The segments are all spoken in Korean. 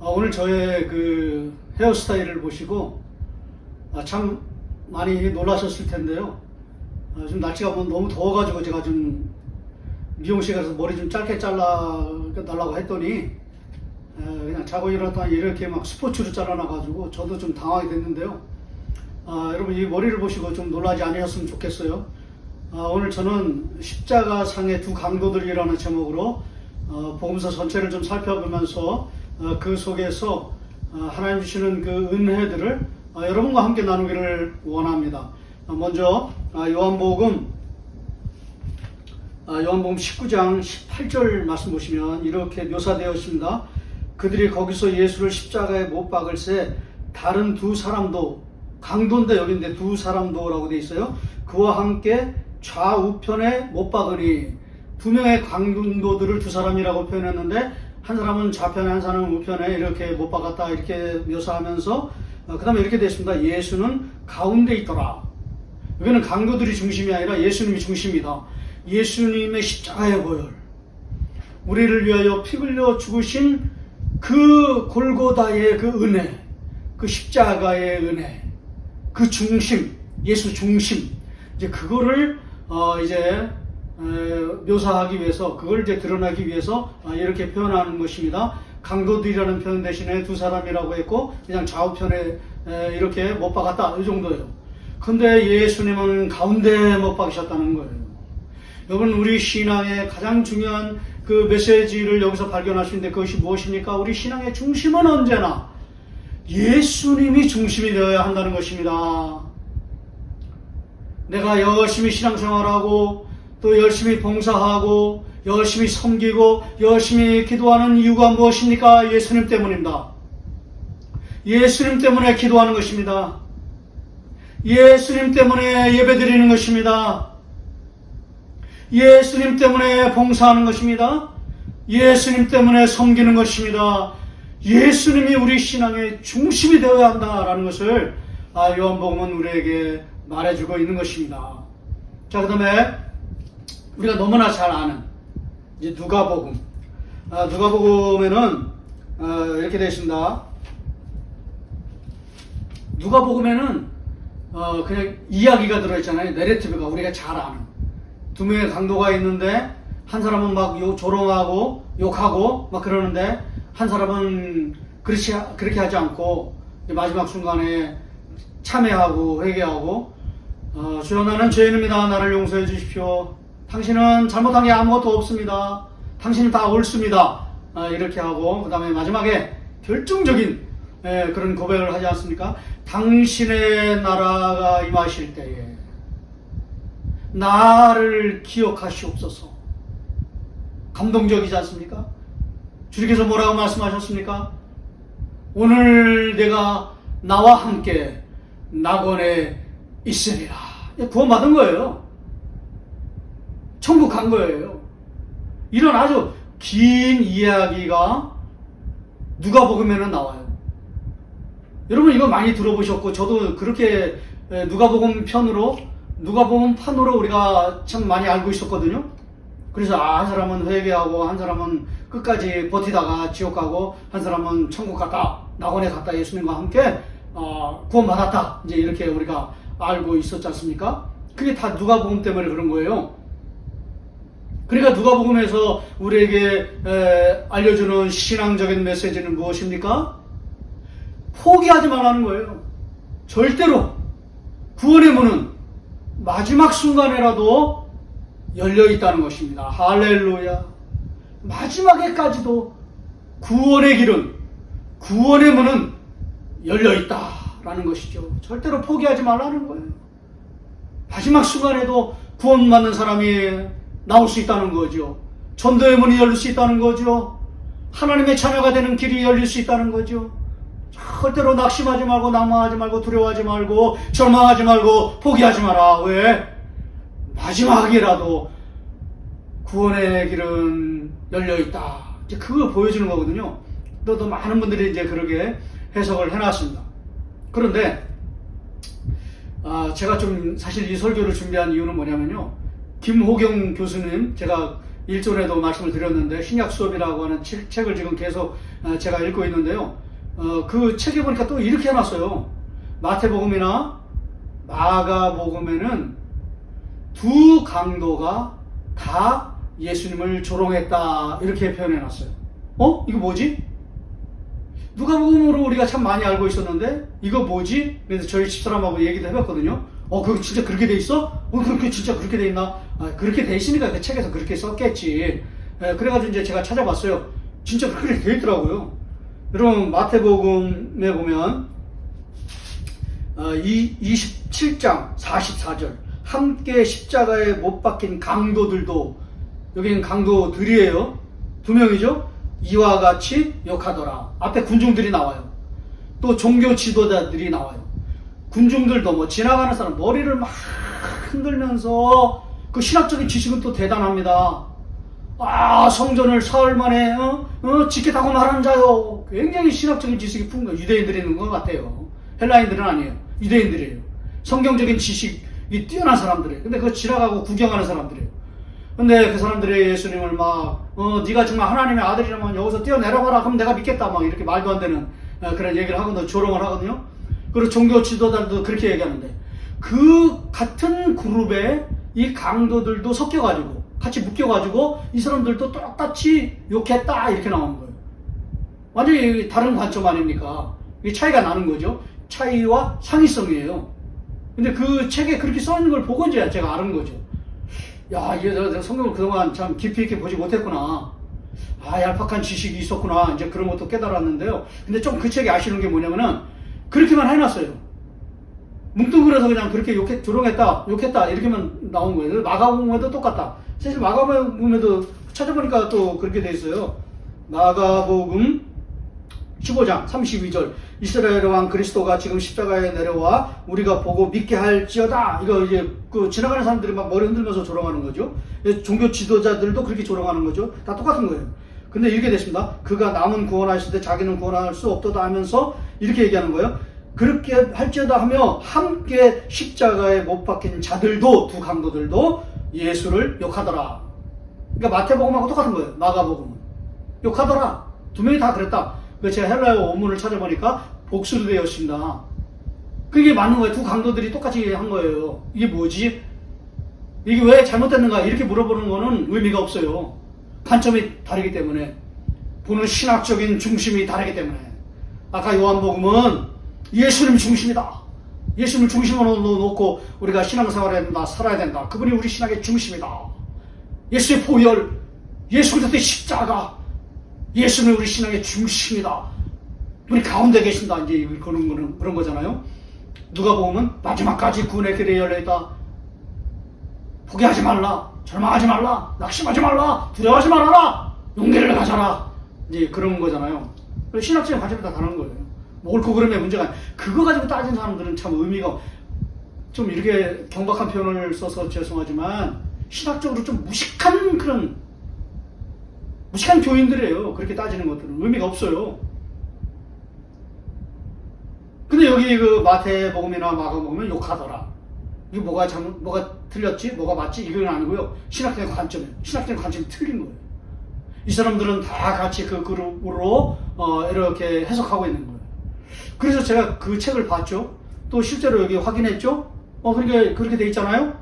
아, 오늘 저의 그 헤어스타일을 보시고 아, 참 많이 놀라셨을 텐데요. 아, 좀 날씨가 뭐 너무 더워가지고 제가 좀 미용실 가서 머리 좀 짧게 잘라 달라고 했더니 에, 그냥 자고 일어났더니 이렇게 막 스포츠로 잘라놔가지고 저도 좀 당황이 됐는데요. 아, 여러분 이 머리를 보시고 좀 놀라지 않으셨으면 좋겠어요. 아, 오늘 저는 십자가 상의 두 강도들이라는 제목으로 어, 복음서 전체를 좀 살펴보면서 어, 그 속에서 어, 하나님 주시는 그 은혜들을 어, 여러분과 함께 나누기를 원합니다. 어, 먼저 아, 요한복음 아, 요한복음 19장 18절 말씀 보시면 이렇게 묘사되어 있습니다. 그들이 거기서 예수를 십자가에 못 박을새 다른 두 사람도 강도인데 여기인데 두 사람도라고 돼 있어요. 그와 함께 좌우편에 못 박으니 두 명의 강도들을 두 사람이라고 표현했는데 한 사람은 좌편에 한 사람은 우편에 이렇게 못 박았다 이렇게 묘사하면서 그 다음에 이렇게 되어 있습니다. 예수는 가운데 있더라. 여기는 강도들이 중심이 아니라 예수님이 중심이다. 예수님의 십자가의 보혈. 우리를 위하여 피 흘려 죽으신 그 골고다의 그 은혜, 그 십자가의 은혜, 그 중심, 예수 중심. 이제 그거를 어 이제 에, 묘사하기 위해서, 그걸 이제 드러나기 위해서 아, 이렇게 표현하는 것입니다. 강도들이라는 표현 대신에 두 사람이라고 했고, 그냥 좌우편에 에, 이렇게 못 박았다. 이 정도예요. 근데 예수님은 가운데 못 박으셨다는 거예요. 여러분 우리 신앙의 가장 중요한 그 메시지를 여기서 발견할 수 있는데 그것이 무엇입니까? 우리 신앙의 중심은 언제나 예수님이 중심이 되어야 한다는 것입니다. 내가 열심히 신앙생활하고 또 열심히 봉사하고 열심히 섬기고 열심히 기도하는 이유가 무엇입니까? 예수님 때문입니다. 예수님 때문에 기도하는 것입니다. 예수님 때문에 예배 드리는 것입니다. 예수님 때문에 봉사하는 것입니다. 예수님 때문에 섬기는 것입니다. 예수님이 우리 신앙의 중심이 되어야 한다라는 것을 아, 요한복음은 우리에게 말해주고 있는 것입니다. 자, 그 다음에 우리가 너무나 잘 아는 이제 누가복음. 아, 누가복음에는 어, 이렇게 있습니다. 누가복음에는 어, 그냥 이야기가 들어있잖아요. 내레티브가 우리가 잘 아는. 두 명의 강도가 있는데 한 사람은 막 욕, 조롱하고 욕하고 막 그러는데 한 사람은 그렇지 그렇게 하지 않고 마지막 순간에 참회하고 회개하고 어, 주여 나는 죄인입니다. 나를 용서해 주십시오. 당신은 잘못한 게 아무것도 없습니다. 당신은 다 옳습니다. 아, 이렇게 하고 그 다음에 마지막에 결정적인 예, 그런 고백을 하지 않습니까? 당신의 나라가 임하실 때에 나를 기억하시옵소서. 감동적이지 않습니까? 주님께서 뭐라고 말씀하셨습니까? 오늘 내가 나와 함께 낙원에 있으리라. 구원받은 거예요. 천국 간 거예요. 이런 아주 긴 이야기가 누가 복음에는 나와요. 여러분 이거 많이 들어보셨고 저도 그렇게 누가복음 편으로 누가복음 판으로 우리가 참 많이 알고 있었거든요. 그래서 아, 한 사람은 회개하고 한 사람은 끝까지 버티다가 지옥 가고 한 사람은 천국 갔다 낙원에 갔다 예수님과 함께 어, 구원받았다 이제 이렇게 우리가 알고 있었지 않습니까? 그게 다 누가복음 때문에 그런 거예요. 그러니까 누가복음에서 우리에게 에, 알려주는 신앙적인 메시지는 무엇입니까? 포기하지 말라는 거예요. 절대로 구원의 문은 마지막 순간에라도 열려 있다는 것입니다. 할렐루야. 마지막에까지도 구원의 길은, 구원의 문은 열려 있다라는 것이죠. 절대로 포기하지 말라는 거예요. 마지막 순간에도 구원받는 사람이 나올 수 있다는 거죠. 전도의 문이 열릴 수 있다는 거죠. 하나님의 자녀가 되는 길이 열릴 수 있다는 거죠. 절대로 낙심하지 말고 낭망하지 말고 두려워하지 말고 절망하지 말고 포기하지 마라. 왜? 마지막이라도 구원의 길은 열려 있다. 이제 그거 보여주는 거거든요. 또, 또 많은 분들이 이제 그렇게 해석을 해놨습니다. 그런데 아, 제가 좀 사실 이 설교를 준비한 이유는 뭐냐면요. 김호경 교수님, 제가 일전에도 말씀을 드렸는데 신약 수업이라고 하는 책- 책을 지금 계속 어, 제가 읽고 있는데요. 어, 그 책에 보니까 또 이렇게 해놨어요. 마태복음이나 마가복음에는 두 강도가 다 예수님을 조롱했다 이렇게 표현해놨어요. 어? 이거 뭐지? 누가복음으로 우리가 참 많이 알고 있었는데 이거 뭐지? 그래서 저희 집사람하고 얘기도 해봤거든요. 어, 그거 진짜 그렇게 돼 있어? 어, 그렇게 진짜 그렇게 돼 있나? 아, 그렇게 돼 있으니까 그 책에서 그렇게 썼겠지. 에, 그래가지고 이제 제가 찾아봤어요. 진짜 그렇게 돼 있더라고요. 여러분 마태복음에 보면 어, 이 27장 44절 함께 십자가에 못 박힌 강도들도 여기는 강도들이에요. 두 명이죠. 이와 같이 욕하더라. 앞에 군중들이 나와요. 또 종교 지도자들이 나와요. 군중들도 뭐 지나가는 사람 머리를 막 흔들면서 그 신학적인 지식은 또 대단합니다. 아 성전을 사흘 만에 어? 어, 지켰다고 말하는 자요. 굉장히 신학적인 지식이 풍부 유대인들이 있는 것 같아요. 헬라인들은 아니에요. 유대인들이에요. 성경적인 지식이 뛰어난 사람들이에요. 근데 그거 지나가고 구경하는 사람들이에요. 근데 그 사람들이 예수님을 막, 어, 네가 정말 하나님의 아들이라면 여기서 뛰어내려가라. 그럼 내가 믿겠다. 막 이렇게 말도 안 되는 어, 그런 얘기를 하거든요. 조롱을 하거든요. 그리고 종교 지도자들도 그렇게 얘기하는데 그 같은 그룹에 이 강도들도 섞여가지고 같이 묶여가지고 이 사람들도 똑같이 욕했다 이렇게 나오는 거예요. 완전히 다른 관점 아닙니까? 이 차이가 나는 거죠. 차이와 상위성이에요. 근데 그 책에 그렇게 써 있는 걸 보고 이제 제가 아는 거죠. 야, 이게 내가 내가 성경을 그동안 참 깊이 있게 보지 못했구나. 아, 얄팍한 지식이 있었구나. 이제 그런 것도 깨달았는데요. 근데 좀 그 책이 아쉬운 게 뭐냐면은 그렇게만 해놨어요. 뭉뚱그려서 그냥 그렇게 욕했, 조롱했다, 욕했다, 이렇게만 나온 거예요. 마가복음에도 똑같다. 사실 마가복음에도 찾아보니까 또 그렇게 돼 있어요. 마가복음 15장 32절 이스라엘 왕 그리스도가 지금 십자가에 내려와 우리가 보고 믿게 할지어다 이거 이제 그 지나가는 사람들이 막 머리 흔들면서 조롱하는 거죠 종교 지도자들도 그렇게 조롱하는 거죠 다 똑같은 거예요 근데 이렇게 됐습니다 그가 남은 구원하실 때 자기는 구원할 수 없도다 하면서 이렇게 얘기하는 거예요 그렇게 할지어다 하며 함께 십자가에 못 박힌 자들도 두 강도들도 예수를 욕하더라 그러니까 마태복음하고 똑같은 거예요 마가복음은 욕하더라 두 명이 다 그랬다 그 제가 헬라어 원문을 찾아보니까 복수로 되어 있습니다. 그게 맞는 거예요. 두 강도들이 똑같이 한 거예요. 이게 뭐지? 이게 왜 잘못됐는가? 이렇게 물어보는 거는 의미가 없어요. 관점이 다르기 때문에. 보는 신학적인 중심이 다르기 때문에. 아까 요한복음은 예수님 중심이다. 예수님을 중심으로 놓고 우리가 신앙생활을 해야 된다, 살아야 된다. 그분이 우리 신앙의 중심이다. 예수의 보혈, 예수 그리스도의 십자가, 예수는 우리 신앙의 중심이다. 우리 가운데 계신다. 이제 그런 거는 그런 거잖아요. 누가 보면 마지막까지 구원의 길에 열려 있다. 포기하지 말라. 절망하지 말라. 낙심하지 말라. 두려워하지 말아라. 용기를 가져라. 이제 그런 거잖아요. 신학적인 관점이 다 다른 거예요. 뭐 옳고 그름의 문제가 그거 가지고 따진 사람들은 참 의미가 좀 이렇게 경박한 표현을 써서 죄송하지만 신학적으로 좀 무식한 그런 무식한 교인들이에요. 그렇게 따지는 것들은 의미가 없어요. 근데 여기 그 마태복음이나 마가복음은 욕하더라. 이게 뭐가 잘못, 뭐가 틀렸지? 뭐가 맞지? 이건 아니고요. 신학적인 관점이에요. 신학적인 관점이 틀린 거예요. 이 사람들은 다 같이 그 그룹으로 어, 이렇게 해석하고 있는 거예요. 그래서 제가 그 책을 봤죠. 또 실제로 여기 확인했죠. 어, 그렇게 그렇게 돼 있잖아요.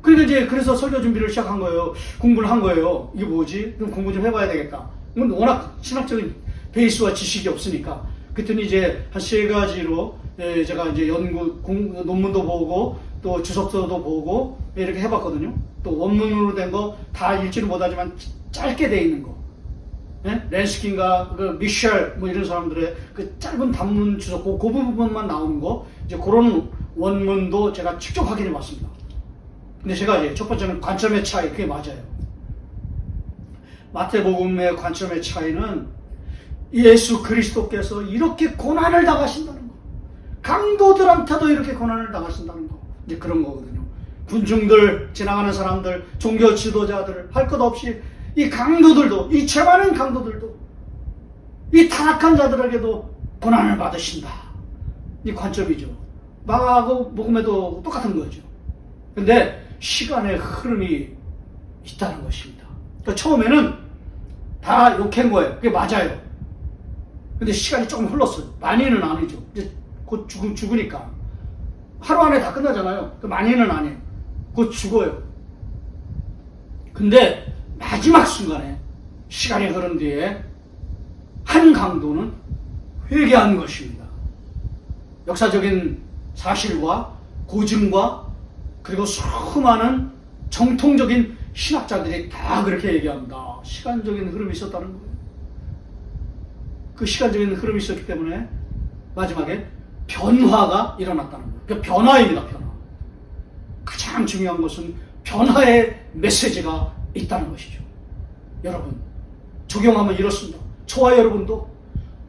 그러니까 이제 그래서 설교 준비를 시작한 거예요. 공부를 한 거예요. 이게 뭐지? 그럼 공부 좀 해봐야 되겠다. 워낙 신학적인 베이스와 지식이 없으니까. 그랬더니 이제 한 세 가지로 예, 제가 이제 연구 공, 논문도 보고 또 주석서도 보고 이렇게 해봤거든요. 또 원문으로 된 거 다 읽지는 못하지만 짧게 돼 있는 거. 예? 렌스킨과 그 미셸 뭐 이런 사람들의 그 짧은 단문 주석 그, 그 부분만 나오는 거 이제 그런 원문도 제가 직접 확인해 봤습니다. 근데 제가 이제 첫 번째는 관점의 차이 그게 맞아요. 마태복음의 관점의 차이는 예수 그리스도께서 이렇게 고난을 당하신다는 거. 강도들한테도 이렇게 고난을 당하신다는 거. 이제 그런 거거든요. 군중들, 지나가는 사람들, 종교 지도자들, 할 것 없이 이 강도들도, 이 죄 많은 강도들도, 이 타락한 자들에게도 고난을 받으신다. 이 관점이죠. 마가복음에도 똑같은 거죠. 근데 시간의 흐름이 있다는 것입니다. 그러니까 처음에는 다 욕한 거예요. 그게 맞아요. 근데 시간이 조금 흘렀어요. 많이는 아니죠. 이제 곧 죽, 죽으니까. 하루 안에 다 끝나잖아요. 그 많이는 아니에요. 곧 죽어요. 근데 마지막 순간에 시간이 흐른 뒤에 한 강도는 회개한 것입니다. 역사적인 사실과 고증과 그리고 수많은 정통적인 신학자들이 다 그렇게 얘기합니다. 시간적인 흐름이 있었다는 거예요. 그 시간적인 흐름이 있었기 때문에 마지막에 변화가 일어났다는 거예요. 그 변화입니다, 변화. 가장 중요한 것은 변화의 메시지가 있다는 것이죠. 여러분, 적용하면 이렇습니다. 저와 여러분도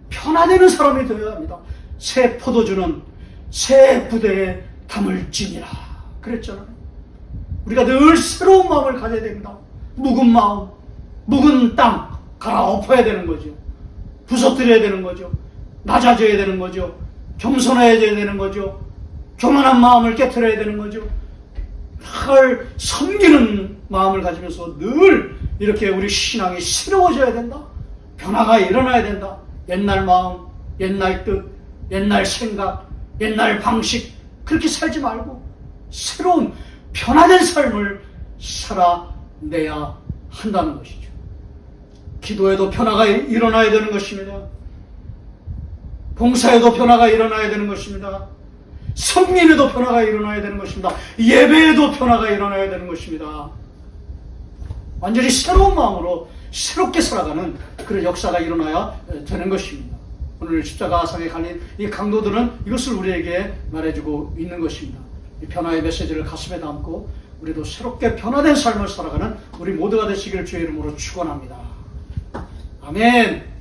변화되는 사람이 되어야 합니다. 새 포도주는 새 부대에 담을 지니라. 그랬잖아요. 우리가 늘 새로운 마음을 가져야 됩니다. 묵은 마음, 묵은 땅 갈아엎어야 되는 거죠. 부서뜨려야 되는 거죠. 낮아져야 되는 거죠. 겸손해져야 되는 거죠. 교만한 마음을 깨뜨려야 되는 거죠. 늘 섬기는 마음을 가지면서 늘 이렇게 우리 신앙이 새로워져야 된다. 변화가 일어나야 된다. 옛날 마음, 옛날 뜻, 옛날 생각, 옛날 방식 그렇게 살지 말고 새로운 변화된 삶을 살아내야 한다는 것이죠. 기도에도 변화가 일어나야 되는 것입니다. 봉사에도 변화가 일어나야 되는 것입니다. 성민에도 변화가 일어나야 되는 것입니다. 예배에도 변화가 일어나야 되는 것입니다. 완전히 새로운 마음으로 새롭게 살아가는 그런 역사가 일어나야 되는 것입니다. 오늘 십자가상에 갈린 이 강도들은 이것을 우리에게 말해주고 있는 것입니다. 이 변화의 메시지를 가슴에 담고 우리도 새롭게 변화된 삶을 살아가는 우리 모두가 되시기를 주의 이름으로 축원합니다. 아멘.